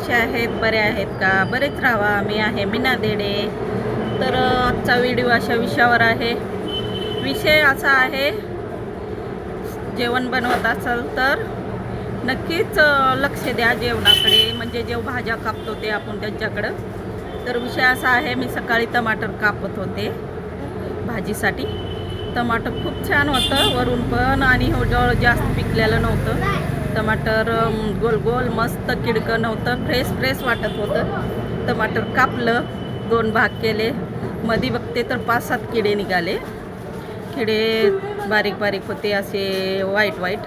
कसे आहेत बरे आहेत का? बरेच राहावा मी आहे मीना देडे. तर आजचा व्हिडिओ अशा विषयावर आहे. विषय असा आहे जेवण बनवत असाल तर नक्कीच लक्ष द्या जेवणाकडे. म्हणजे जेव भाज्या कापतो ते आपण त्यांच्याकडं. तर विषय असा आहे मी सकाळी टमाटर कापत होते भाजीसाठी. टमाटर खूप छान होतं वरून पण. आणि हो जास्त पिकलेलं नव्हतं. टमाटर गोल गोल मस्त किडकं नव्हतं. फ्रेश फ्रेश वाटत होतं. टमाटर कापलं दोन भाग केले. मधी बघते तर पाच सात किडे निघाले. किडे बारीक बारीक होते असे वाईट वाईट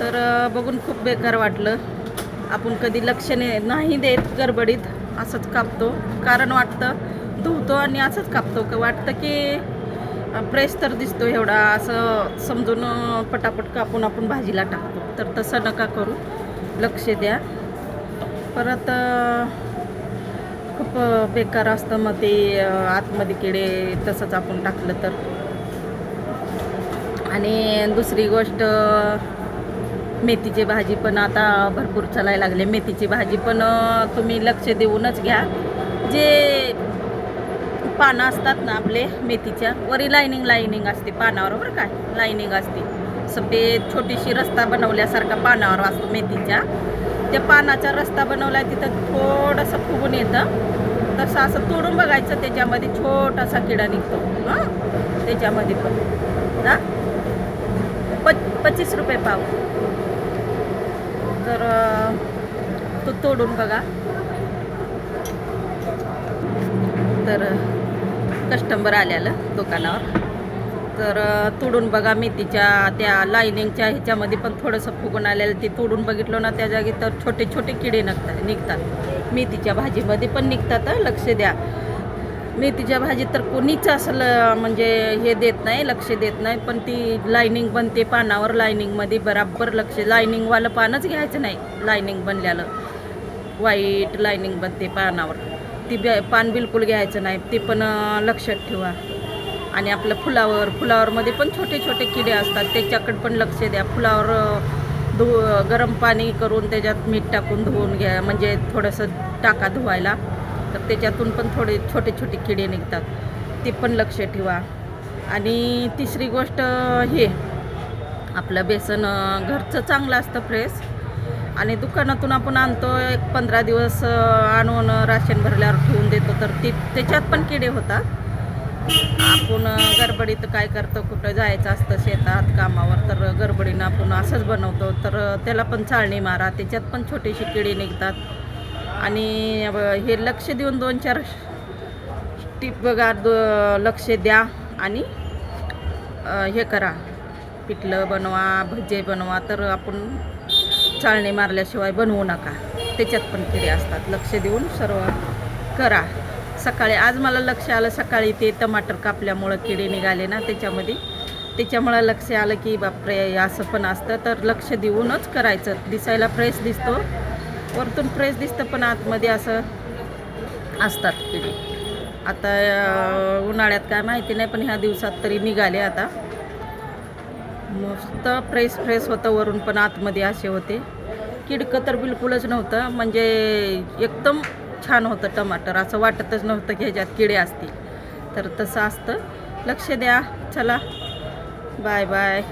तर बघून खूप बेकार वाटलं. आपण कधी लक्ष नाही देत गडबडीत. असंच कापतो. कारण वाटतं धुवतो आणि असंच कापतो. का वाटतं की प्रेस तर दिसतो एवढा. असं समजून पटापट कापून आपण भाजीला टाकतो. तर तसं नका करू. लक्ष द्या. परत खूप बेकार असतं. मग ते आतमध्ये किडे तसंच आपण टाकलं तर. आणि दुसरी गोष्ट मेथीची भाजी पण आता भरपूर चालायला लागले. मेथीची भाजी पण तुम्ही लक्ष देऊनच घ्या. जे पानं असतात ना आपले मेथीच्या वरी लाईनिंग लाईनिंग असते पानावर बरं काय लाईनिंग असते. सफेद छोटीशी रस्ता बनवल्यासारखा पानावर असतो मेथीच्या. त्या पानाचा रस्ता बनवला तिथं थोडंसं फुगून येतं. तसं असं तोडून बघायचं त्याच्यामध्ये छोटासा किडा निघतो. हां? त्याच्यामध्ये पण. हां? पच पच्चीस रुपये पाव. तर तो तोडून बघा. तर कस्टमर आलेलं दुकानावर. तर तोडून बघा मेथीच्या त्या लाईनिंगच्या ह्याच्यामध्ये पण थोडंसं फुगून आलेलं ते तोडून बघितलं ना त्या जागी तर छोटे छोटे किडे निघतात निघतात. मेथीच्या भाजीमध्ये पण निघतात लक्ष द्या. मेथीच्या भाजीत तर कोणीच असलं म्हणजे हे देत नाही लक्ष देत नाही पण ती लायनिंग बनते पानावर लायनिंगमध्ये बराबर लक्ष. लायनिंगवालं पानच घ्यायचं नाही लायनिंग बनल्यालं व्हाईट लायनिंग बनते पानावर. ती बे पान बिलकुल घ्यायचं नाही. ते पण लक्षात ठेवा. आणि आपलं फुलावर फुलावरमध्ये पण छोटे छोटे किडे असतात. त्याच्याकडे पण लक्ष द्या. फुलावर धु गरम पाणी करून त्याच्यात मीठ टाकून धुवून घ्या. म्हणजे थोडंसं टाका धुवायला. तर त्याच्यातून पण थोडे छोटे छोटे किडे निघतात. ते पण लक्ष ठेवा. आणि तिसरी गोष्ट हे. आपलं बेसन घरचं चांगलं असतं फ्रेश. आणि दुकानातून आपण आणतो एक पंधरा दिवस आणून राशन भरल्यावर ठेवून देतो. तर ती त्याच्यात पण किडे होतात. आपण गडबडीत काय करतो कुठं जायचं असतं शेतात कामावर तर गडबडीनं आपण असंच बनवतो. तर त्याला पण चाळणी मारा. त्याच्यात पण छोटीशी किडे निघतात. आणि हे लक्ष देऊन दोन चार टीप बघा द- लक्ष द्या आणि हे करा. पिठलं बनवा भजे बनवा. तर आपण चाळणी मारल्याशिवाय बनवू नका. त्याच्यात पण किडे असतात. लक्ष देऊन सर्व करा. सकाळी आज मला लक्ष आलं सकाळी ते टमाटर कापल्यामुळं किडे निघाले ना त्याच्यामध्ये. त्याच्यामुळं लक्ष आलं की बापरे असं पण असतं. तर लक्ष देऊनच करायचं. दिसायला फ्रेश दिसतो. वरतून फ्रेश दिसतं पण आतमध्ये असं असतात किडे. आता उन्हाळ्यात काय माहिती नाही पण ह्या दिवसात तरी निघाले आता. मस्त फ्रेश फ्रेश होतं वरून पण आतमध्ये असे होते. किडकं तर बिलकुलच नव्हतं म्हणजे एकदम छान होतं टमाटर. असं वाटतच नव्हतं की ह्याच्यात किडे असतील. तर तसं असतं. लक्ष द्या. चला. Bye bye.